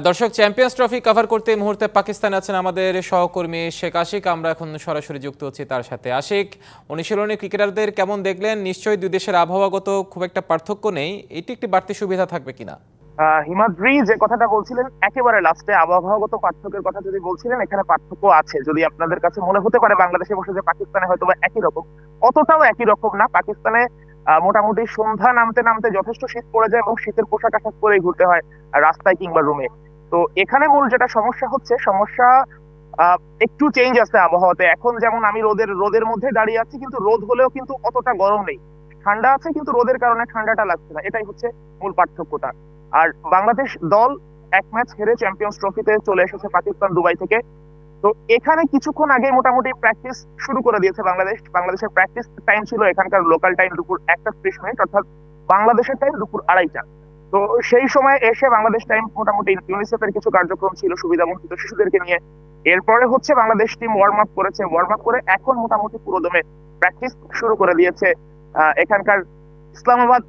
দর্শক champions trophy cover করতে মুহূর্তে পাকিস্তানে আছেন আমাদের সহকর্মী শেখ আশিক। আমরা এখন সরাসরি যুক্ত হচ্ছি তার সাথে। আশিক, অনুশীলনী ক্রিকেটারদের কেমন দেখলেন? নিশ্চয়ই দুই দেশের আবহাওয়াগত খুব একটা পার্থক্য নেই। এটি একটি বাড়তি সুবিধা থাকবে কিনা? হিমাদ্রি যে কথাটা বলছিলেন, একেবারে লাস্টে আবহাওয়াগত পার্থক্যের কথা যদি বলছিলেন, এখানে পার্থক্য আছে। যদি আপনাদের কাছে মনে হতে পারে, বাংলাদেশে বসে যে পাকিস্তানে হয়তো একই রকম, অতটাও একই রকম না। পাকিস্তানে মোটামুটি সন্ধ্যা নামতে নামতে যথেষ্ট শীত পড়ে যায় এবং শীতের পোশাক আশাক পরেই ঘুরতে হয় রাস্তায় কিংবা রুমে তো এখানে মূল যেটা সমস্যা হচ্ছে, সমস্যা একটু চেঞ্জ আছে আবহাওয়াতে। এখন যেমন আমি রোদের রোদের মধ্যে দাঁড়িয়ে আছি, কিন্তু রোদ হলেও কিন্তু অতটা গরম নেই। ঠান্ডা আছে, কিন্তু রোদের কারণে ঠান্ডাটা লাগছে না। এটাই হচ্ছে মূল পার্থক্যটা। আর বাংলাদেশ দল এক ম্যাচ হেরে চ্যাম্পিয়ন্স ট্রফিতে চলে এসেছে পাকিস্তান দুবাই থেকে। তো এখানে কিছুক্ষণ আগে মোটামুটি প্র্যাকটিস শুরু করে দিয়েছে বাংলাদেশ। বাংলাদেশের প্র্যাকটিস টাইম ছিল এখানকার লোকাল টাইম দুপুর একটা ত্রিশ মিনিট, অর্থাৎ বাংলাদেশের টাইম দুপুর আড়াইটা। তো সেই সময় এসে বাংলাদেশ টাইম মোটামুটি ইউনিসেফের কিছু কার্যক্রম ছিল সুবিধা বঞ্চিত শিশুদেরকে নিয়ে। এরপরে হচ্ছে বাংলাদেশ টিম ওয়ার্ম আপ করেছে। ওয়ার্ম আপ করে এখন মোটামুটি পুরোদমে প্র্যাকটিস শুরু করে দিয়েছে এখানকার ইসলামাবাদ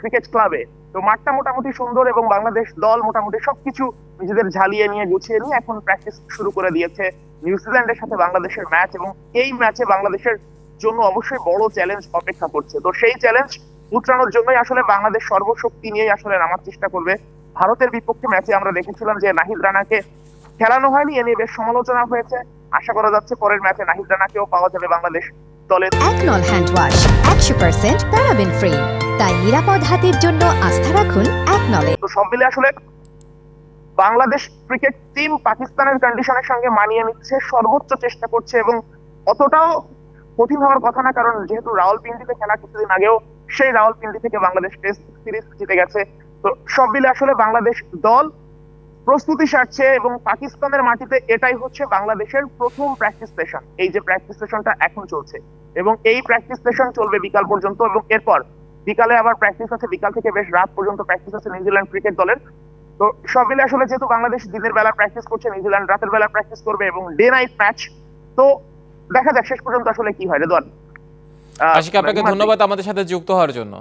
ক্রিকেট ক্লাবে তো মাঠটা মোটামুটি সুন্দর এবং বাংলাদেশ দল মোটামুটি সবকিছু নিজেদের ঝালিয়ে নিয়ে গুছিয়ে নিয়ে এখন প্র্যাকটিস শুরু করে দিয়েছে নিউজিল্যান্ডের সাথে বাংলাদেশের ম্যাচ এবং এই ম্যাচে বাংলাদেশের জন্য অবশ্যই বড় চ্যালেঞ্জ অপেক্ষা করছে। তো সেই চ্যালেঞ্জ উতরানোর জন্যই আসলে বাংলাদেশ সর্বশক্তি নিয়ে আসলে নামার চেষ্টা করবে। ভারতের বিপক্ষে ম্যাচে আমরা দেখেছিলাম যে নাহিদ রানাকে খেলানো হয়নি, এ নিয়ে বেশ সমালোচনা হয়েছে। আশা করা যাচ্ছে পরের ম্যাচে নাহিদ রানাকেও পাওয়া যাবে বাংলাদেশ দলের একনল হ্যান্ড ওয়াশ একশো পার্সেন্ট প্যারাবেন ফ্রি তাই নিরাপদ হাতের জন্য আস্থা রাখুন একনলে তো সব মিলে আসলে বাংলাদেশ ক্রিকেট টিম পাকিস্তানের কন্ডিশনের সঙ্গে মানিয়ে নিচ্ছে, সর্বোচ্চ চেষ্টা করছে এবং অতটাও কঠিন হওয়ার কথা না, কারণ যেহেতু রাওয়ালপিন্ডিতে খেলা কিছুদিন আগেও সেই রাওয়ালপিন্ডি থেকে বাংলাদেশ টেস্ট সিরিজ জিতে গেছে। তো সব মিলে আসলে বাংলাদেশ দল প্রস্তুতি সারছে এবং পাকিস্তানের মাটিতে এটাই হচ্ছে বাংলাদেশের প্রথম প্র্যাকটিস সেশন এই যে প্র্যাকটিস সেশনটা এখন চলছে এবং এই প্র্যাকটিস সেশন চলবে বিকাল পর্যন্ত এবং এরপর বিকালে আবার প্র্যাকটিস আছে বিকাল থেকে বেশ রাত পর্যন্ত প্র্যাকটিস আছে নিউজিল্যান্ড ক্রিকেট দলের। তো সব মিলে আসলে যেহেতু বাংলাদেশ দিনের বেলা প্র্যাকটিস করছে নিউজিল্যান্ড রাতের বেলা প্র্যাকটিস করবে এবং ডে নাইট ম্যাচ তো দেখা যাক শেষ পর্যন্ত আসলে কি হয়। রেদান আশিক আপনাকে ধন্যবাদ আমাদের সাথে যুক্ত হওয়ার জন্য।